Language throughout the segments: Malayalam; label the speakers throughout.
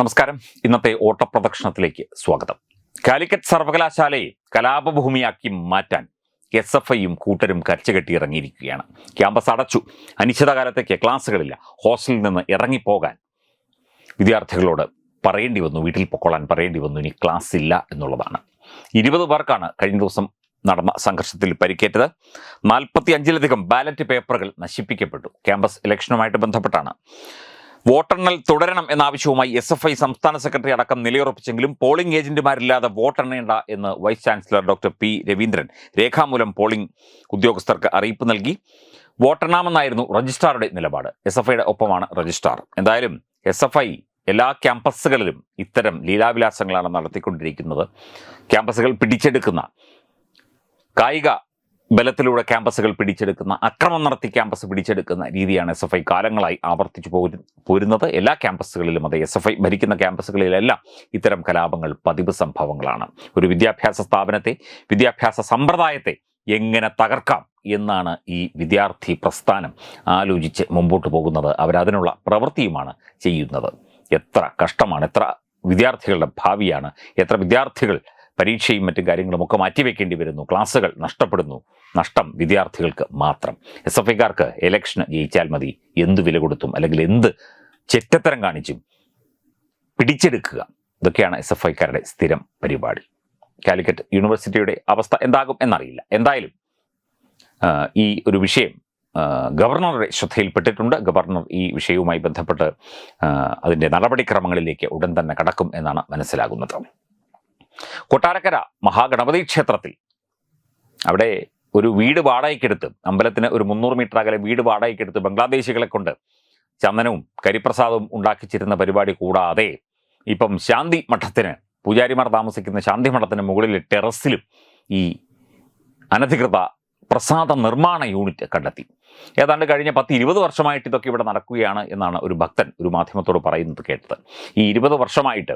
Speaker 1: നമസ്കാരം. ഇന്നത്തെ ഓട്ടപ്രദക്ഷിണത്തിലേക്ക് സ്വാഗതം. കാലിക്കറ്റ് സർവകലാശാലയെ കലാപഭൂമിയാക്കി മാറ്റാൻ എസ് എഫ് ഐയും കൂട്ടരും കരച്ചുകെട്ടി ഇറങ്ങിയിരിക്കുകയാണ് ക്യാമ്പസ് അടച്ചു. അനിശ്ചിതകാലത്തേക്ക് ക്ലാസ്സുകളില്ല. ഹോസ്റ്റലിൽ നിന്ന് ഇറങ്ങിപ്പോകാൻ വിദ്യാർത്ഥികളോട് പറയേണ്ടി വന്നു. വീട്ടിൽ പൊക്കോളാൻ പറയേണ്ടി വന്നു. ഇനി ക്ലാസ് ഇല്ല എന്നുള്ളതാണ്. ഇരുപത് പേർക്കാണ് കഴിഞ്ഞ ദിവസം നടന്ന സംഘർഷത്തിൽ പരിക്കേറ്റത്. നാൽപ്പത്തി അഞ്ചിലധികം ബാലറ്റ് പേപ്പറുകൾ നശിപ്പിക്കപ്പെട്ടു. ക്യാമ്പസ് ഇലക്ഷനുമായിട്ട് ബന്ധപ്പെട്ടാണ്. വോട്ടെണ്ണൽ തുടരണം എന്ന ആവശ്യവുമായി എസ് എഫ് ഐ സംസ്ഥാന സെക്രട്ടറി അടക്കം നിലയുറപ്പിച്ചെങ്കിലും പോളിംഗ് ഏജന്റുമാരില്ലാതെ വോട്ടെണ്ണേണ്ട എന്ന് vice chancellor doctor P Raveendran രേഖാമൂലം പോളിംഗ് ഉദ്യോഗസ്ഥർക്ക് അറിയിപ്പ് നൽകി. വോട്ടെണ്ണാമെന്നായിരുന്നു രജിസ്ട്രാറുടെ നിലപാട്. എസ് എഫ് ഐയുടെ ഒപ്പമാണ് രജിസ്ട്രാർ എന്തായാലും എസ് എഫ് ഐ എല്ലാ ക്യാമ്പസുകളിലും ഇത്തരം ലീലാവിലാസങ്ങളാണ് നടത്തിക്കൊണ്ടിരിക്കുന്നത്. ക്യാമ്പസുകൾ പിടിച്ചെടുക്കുന്ന കായിക ബലത്തിലൂടെ ക്യാമ്പസുകൾ പിടിച്ചെടുക്കുന്ന അക്രമം നടത്തി ക്യാമ്പസ് പിടിച്ചെടുക്കുന്ന രീതിയാണ് എസ് എഫ് ഐ കാലങ്ങളായി ആവർത്തിച്ചു പോരു പോരുന്നത്. എല്ലാ ക്യാമ്പസുകളിലും അതെ എസ് എഫ് ഐ ഭരിക്കുന്ന ക്യാമ്പസുകളിലെല്ലാം ഇത്തരം കലാപങ്ങൾ പതിവ് സംഭവങ്ങളാണ്. ഒരു വിദ്യാഭ്യാസ സ്ഥാപനത്തെ വിദ്യാഭ്യാസ സമ്പ്രദായത്തെ എങ്ങനെ തകർക്കാം എന്നാണ് ഈ വിദ്യാർത്ഥി പ്രസ്ഥാനം ആലോചിച്ച് മുമ്പോട്ട് പോകുന്നത്. അവരതിനുള്ള പ്രവൃത്തിയുമാണ് ചെയ്യുന്നത്. എത്ര കഷ്ടമാണ് എത്ര വിദ്യാർത്ഥികളുടെ ഭാവിയാണ് എത്ര വിദ്യാർത്ഥികൾ പരീക്ഷയും മറ്റു കാര്യങ്ങളും ഒക്കെ മാറ്റിവെക്കേണ്ടി വരുന്നു. ക്ലാസ്സുകൾ നഷ്ടപ്പെടുന്നു. നഷ്ടം വിദ്യാർത്ഥികൾക്ക് മാത്രം. എസ് എഫ് ഐക്കാർക്ക് ഇലക്ഷന് ജയിച്ചാൽ മതി. എന്ത് വില കൊടുത്തും അല്ലെങ്കിൽ എന്ത് ചെറ്റത്തരം കാണിച്ചും പിടിച്ചെടുക്കുക. ഇതൊക്കെയാണ് എസ് എഫ് ഐക്കാരുടെ സ്ഥിരം പരിപാടി. കാലിക്കറ്റ് യൂണിവേഴ്സിറ്റിയുടെ അവസ്ഥ എന്താകും എന്നറിയില്ല. എന്തായാലും ഈ ഒരു വിഷയം ഗവർണറുടെ ശ്രദ്ധയിൽപ്പെട്ടിട്ടുണ്ട്. ഗവർണർ ഈ വിഷയവുമായി ബന്ധപ്പെട്ട് അതിന്റെ നടപടിക്രമങ്ങളിലേക്ക് ഉടൻ തന്നെ കടക്കും എന്നാണ് മനസ്സിലാകുന്നത്. കൊട്ടാരക്കര മഹാഗണപതി ക്ഷേത്രത്തിൽ. അവിടെ ഒരു വീട് വാടകയ്ക്കെടുത്ത് അമ്പലത്തിന് ഒരു മുന്നൂറ് മീറ്റർ അകലെ വീട് വാടകയ്ക്കെടുത്ത് ബംഗ്ലാദേശികളെ കൊണ്ട് ചന്ദനവും കരിപ്രസാദവും ഉണ്ടാക്കിച്ചിരുന്ന പരിപാടി കൂടാതെ ഇപ്പം ശാന്തി മഠത്തിന് പൂജാരിമാർ താമസിക്കുന്ന ശാന്തി മഠത്തിന് മുകളിൽ ടെറസിലും ഈ അനധികൃത പ്രസാദ നിർമ്മാണ യൂണിറ്റ് കണ്ടെത്തി. ഏതാണ്ട് കഴിഞ്ഞ പത്ത് ഇരുപത് വർഷമായിട്ട് ഇതൊക്കെ ഇവിടെ നടക്കുകയാണ് എന്നാണ് ഒരു ഭക്തൻ ഒരു മാധ്യമത്തോട് പറയുന്നത് കേട്ടത്. ഈ ഇരുപത് വർഷമായിട്ട്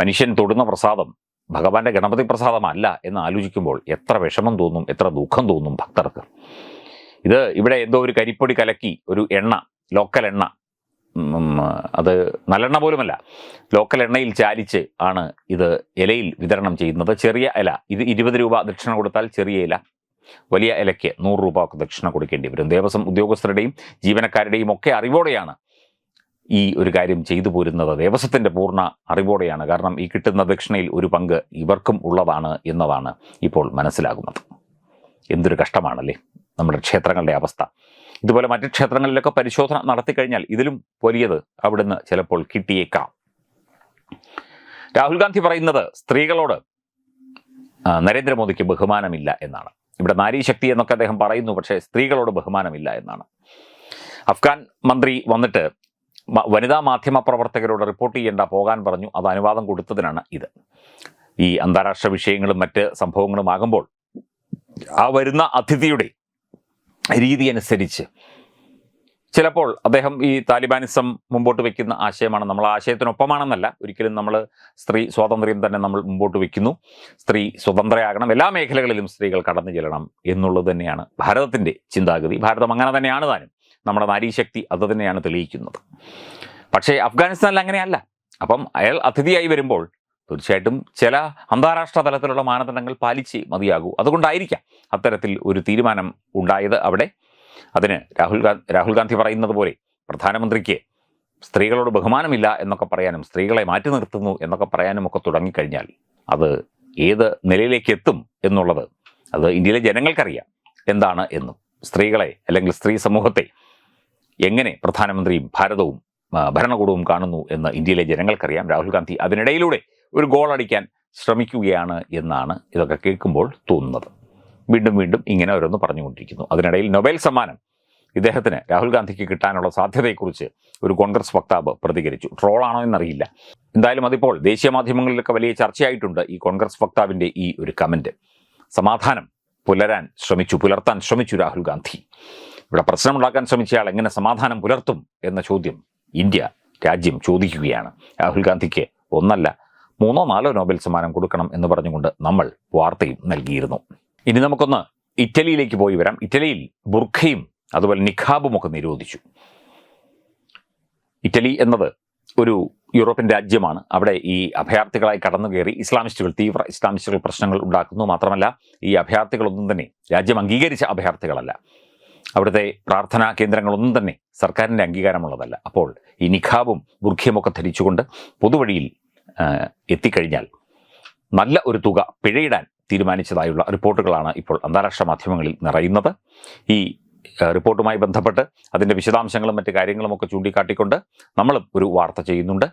Speaker 1: മനുഷ്യൻ തൊടുന്ന പ്രസാദം ഭഗവാന്റെ ഗണപതി പ്രസാദമല്ല എന്ന് ആലോചിക്കുമ്പോൾ എത്ര വിഷമം തോന്നും എത്ര ദുഃഖം തോന്നും ഭക്തർക്ക്. ഇത് ഇവിടെ എന്തോ ഒരു കരിപ്പൊടി കലക്കി ഒരു എണ്ണ ലോക്കൽ എണ്ണ അത് നല്ലെണ്ണ പോലുമല്ല. ലോക്കൽ എണ്ണയിൽ ചാലിച്ച് ആണ് ഇത് ഇലയിൽ വിതരണം ചെയ്യുന്നത്. ചെറിയ ഇല ഇത് ഇരുപത് രൂപ ദക്ഷിണ കൊടുത്താൽ ചെറിയ ഇല വലിയ ഇലയ്ക്ക് നൂറ് രൂപ ദക്ഷിണ കൊടുക്കേണ്ടി വരും. ദേവസ്വം ഉദ്യോഗസ്ഥരുടെയും ജീവനക്കാരുടെയും ഒക്കെ അറിവോടെയാണ് ഈ ഒരു കാര്യം ചെയ്തു പോരുന്നത് ദേവസ്വത്തിന്റെ പൂർണ അറിവോടെയാണ്. കാരണം ഈ കിട്ടുന്ന ദക്ഷിണയിൽ ഒരു പങ്ക് ഇവർക്കും ഉള്ളതാണ് എന്നതാണ് ഇപ്പോൾ മനസ്സിലാകുന്നത്. എന്തൊരു കഷ്ടമാണല്ലേ നമ്മുടെ ക്ഷേത്രങ്ങളുടെ അവസ്ഥ. ഇതുപോലെ മറ്റ് ക്ഷേത്രങ്ങളിലൊക്കെ പരിശോധന നടത്തിക്കഴിഞ്ഞാൽ ഇതിലും വലിയത് അവിടുന്ന് ചിലപ്പോൾ കിട്ടിയേക്കാം. രാഹുൽ ഗാന്ധി പറയുന്നത് സ്ത്രീകളോട് നരേന്ദ്രമോദിക്ക് ബഹുമാനമില്ല എന്നാണ്. ഇവിടെ നാരീശക്തി എന്നൊക്കെ അദ്ദേഹം പറയുന്നു പക്ഷേ സ്ത്രീകളോട് ബഹുമാനമില്ല എന്നാണ്. അഫ്ഗാൻ മന്ത്രി വന്നിട്ട് വനിതാ മാധ്യമ പ്രവർത്തകരോട് റിപ്പോർട്ട് ചെയ്യേണ്ട പോകാൻ പറഞ്ഞു. അത് അനുവാദം കൊടുത്തതിനാണ് ഇത്. ഈ അന്താരാഷ്ട്ര വിഷയങ്ങളും മറ്റ് സംഭവങ്ങളും ആകുമ്പോൾ ആ വരുന്ന അതിഥിയുടെ രീതി അനുസരിച്ച് ചിലപ്പോൾ അദ്ദേഹം ഈ താലിബാനിസം മുമ്പോട്ട് വെക്കുന്ന ആശയമാണ്. നമ്മൾ ആശയത്തിനൊപ്പമാണെന്നല്ല. ഒരിക്കലും നമ്മൾ സ്ത്രീ സ്വാതന്ത്ര്യം തന്നെ നമ്മൾ മുമ്പോട്ട് വെക്കുന്നു. സ്ത്രീ സ്വതന്ത്രയാകണം. എല്ലാ മേഖലകളിലും സ്ത്രീകൾ കടന്നു ചെല്ലണം എന്നുള്ളത് തന്നെയാണ് ഭാരതത്തിന്റെ ചിന്താഗതി. ഭാരതം അങ്ങനെ തന്നെയാണ് താനും. നമ്മുടെ നാരീശക്തി അത് തന്നെയാണ് തെളിയിക്കുന്നത്. പക്ഷേ അഫ്ഗാനിസ്ഥാനിൽ അങ്ങനെയല്ല. അപ്പം അയാൾ അതിഥിയായി വരുമ്പോൾ തീർച്ചയായിട്ടും ചില അന്താരാഷ്ട്ര തലത്തിലുള്ള മാനദണ്ഡങ്ങൾ പാലിച്ച് മതിയാകൂ. അതുകൊണ്ടായിരിക്കാം അത്തരത്തിൽ ഒരു തീരുമാനം ഉണ്ടായത് അവിടെ. അതിന് രാഹുൽ ഗാന്ധി രാഹുൽ ഗാന്ധി പറയുന്നത് പോലെ പ്രധാനമന്ത്രിക്ക് സ്ത്രീകളോട് ബഹുമാനമില്ല എന്നൊക്കെ പറയാനും സ്ത്രീകളെ മാറ്റി നിർത്തുന്നു എന്നൊക്കെ പറയാനും ഒക്കെ തുടങ്ങിക്കഴിഞ്ഞാൽ അത് ഏത് നിലയിലേക്ക് എത്തും എന്നുള്ളത് അത് ഇന്ത്യയിലെ ജനങ്ങൾക്കറിയാം. എന്താണ് എന്നും. സ്ത്രീകളെ അല്ലെങ്കിൽ സ്ത്രീ സമൂഹത്തെ എങ്ങനെ പ്രധാനമന്ത്രിയും ഭാരതവും ഭരണകൂടവും കാണുന്നു എന്ന് ഇന്ത്യയിലെ ജനങ്ങൾക്കറിയാം. രാഹുൽ ഗാന്ധി അതിനിടയിലൂടെ ഒരു ഗോൾ അടിക്കാൻ ശ്രമിക്കുകയാണ് എന്നാണ് ഇതൊക്കെ കേൾക്കുമ്പോൾ തോന്നുന്നത്. വീണ്ടും വീണ്ടും ഇങ്ങനെ ഓരോന്ന് പറഞ്ഞുകൊണ്ടിരിക്കുന്നു. അതിനിടയിൽ നൊബേൽ സമ്മാനം ഇദ്ദേഹത്തിന് രാഹുൽ ഗാന്ധിക്ക് കിട്ടാനുള്ള സാധ്യതയെക്കുറിച്ച് ഒരു കോൺഗ്രസ് വക്താവ് പ്രതികരിച്ചു. ട്രോളാണോ എന്നറിയില്ല. എന്തായാലും അതിപ്പോൾ ദേശീയ മാധ്യമങ്ങളിലൊക്കെ വലിയ ചർച്ചയായിട്ടുണ്ട് ഈ കോൺഗ്രസ് വക്താവിന്റെ ഈ ഒരു കമന്റ്. സമാധാനം പുലരാൻ ശ്രമിച്ചു പുലർത്താൻ ശ്രമിച്ചു രാഹുൽ ഗാന്ധി. ഇവിടെ പ്രശ്നമുണ്ടാക്കാൻ ശ്രമിച്ചയാൾ എങ്ങനെ സമാധാനം പുലർത്തും എന്ന ചോദ്യം ഇന്ത്യ രാജ്യം ചോദിക്കുകയാണ്. രാഹുൽ ഗാന്ധിക്ക് ഒന്നല്ല മൂന്നോ നാലോ നോബൽ സമ്മാനം കൊടുക്കണം എന്ന് പറഞ്ഞുകൊണ്ട് നമ്മൾ വാർത്തയും നൽകിയിരുന്നു. ഇനി നമുക്കൊന്ന് ഇറ്റലിയിലേക്ക് പോയി വരാം. ഇറ്റലിയിൽ ബുർഖയും അതുപോലെ നിഖാബും ഒക്കെ നിരോധിച്ചു. ഇറ്റലി എന്നത് ഒരു യൂറോപ്യൻ രാജ്യമാണ്. അവിടെ ഈ അഭയാർത്ഥികളായി കടന്നു കയറി ഇസ്ലാമിസ്റ്റുകൾ തീവ്ര ഇസ്ലാമിസ്റ്റുകൾ പ്രശ്നങ്ങൾ ഉണ്ടാക്കുന്നു. മാത്രമല്ല ഈ അഭയാർത്ഥികളൊന്നും തന്നെ രാജ്യം അംഗീകരിച്ച അഭയാർത്ഥികളല്ല. അവിടുത്തെ പ്രാർത്ഥനാ കേന്ദ്രങ്ങളൊന്നും തന്നെ സർക്കാരിന്റെ അംഗീകാരമുള്ളതല്ല. അപ്പോൾ ഈ നിഖാബും ബുർഖിയുമൊക്കെ ധരിച്ചുകൊണ്ട് പൊതുവഴിയിൽ എത്തിക്കഴിഞ്ഞാൽ നല്ല ഒരു തുക പിഴയിടാൻ തീരുമാനിച്ചതായുള്ള റിപ്പോർട്ടുകളാണ് ഇപ്പോൾ അന്താരാഷ്ട്ര മാധ്യമങ്ങളിൽ നിറയുന്നത്. ഈ റിപ്പോർട്ടുമായി ബന്ധപ്പെട്ട് അതിന്റെ വിശദാംശങ്ങളും മറ്റു കാര്യങ്ങളുമൊക്കെ ചൂണ്ടിക്കാട്ടിക്കൊണ്ട് നമ്മളും ഒരു വാർത്ത ചെയ്യുന്നുണ്ട്.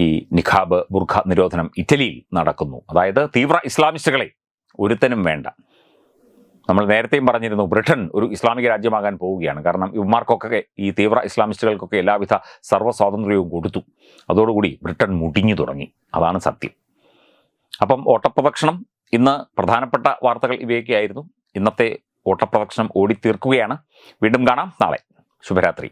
Speaker 1: ഈ നിഖാബ് ബുർഖ നിരോധനം ഇറ്റലിയിൽ നടക്കുന്നു. അതായത് തീവ്ര ഇസ്ലാമിസ്റ്റുകളെ ഒരുത്തനും വേണ്ട. നമ്മൾ നേരത്തെയും പറഞ്ഞിരുന്നു ബ്രിട്ടൻ ഒരു ഇസ്ലാമിക രാജ്യമാകാൻ പോവുകയാണ്. കാരണം ഇവന്മാർക്കൊക്കെ ഈ തീവ്ര ഇസ്ലാമിസ്റ്റുകൾക്കൊക്കെ എല്ലാവിധ സർവ സ്വാതന്ത്ര്യവും കൊടുത്തു. അതോടുകൂടി ബ്രിട്ടൻ മുടിഞ്ഞു തുടങ്ങി. അതാണ് സത്യം. അപ്പം ഓട്ടപ്രദക്ഷിണം ഇന്ന് പ്രധാനപ്പെട്ട വാർത്തകൾ ഇവയൊക്കെയായിരുന്നു. ഇന്നത്തെ ഓട്ടപ്രദക്ഷിണം ഓടിത്തീർക്കുകയാണ്. വീണ്ടും കാണാം. നാളെ. ശുഭരാത്രി.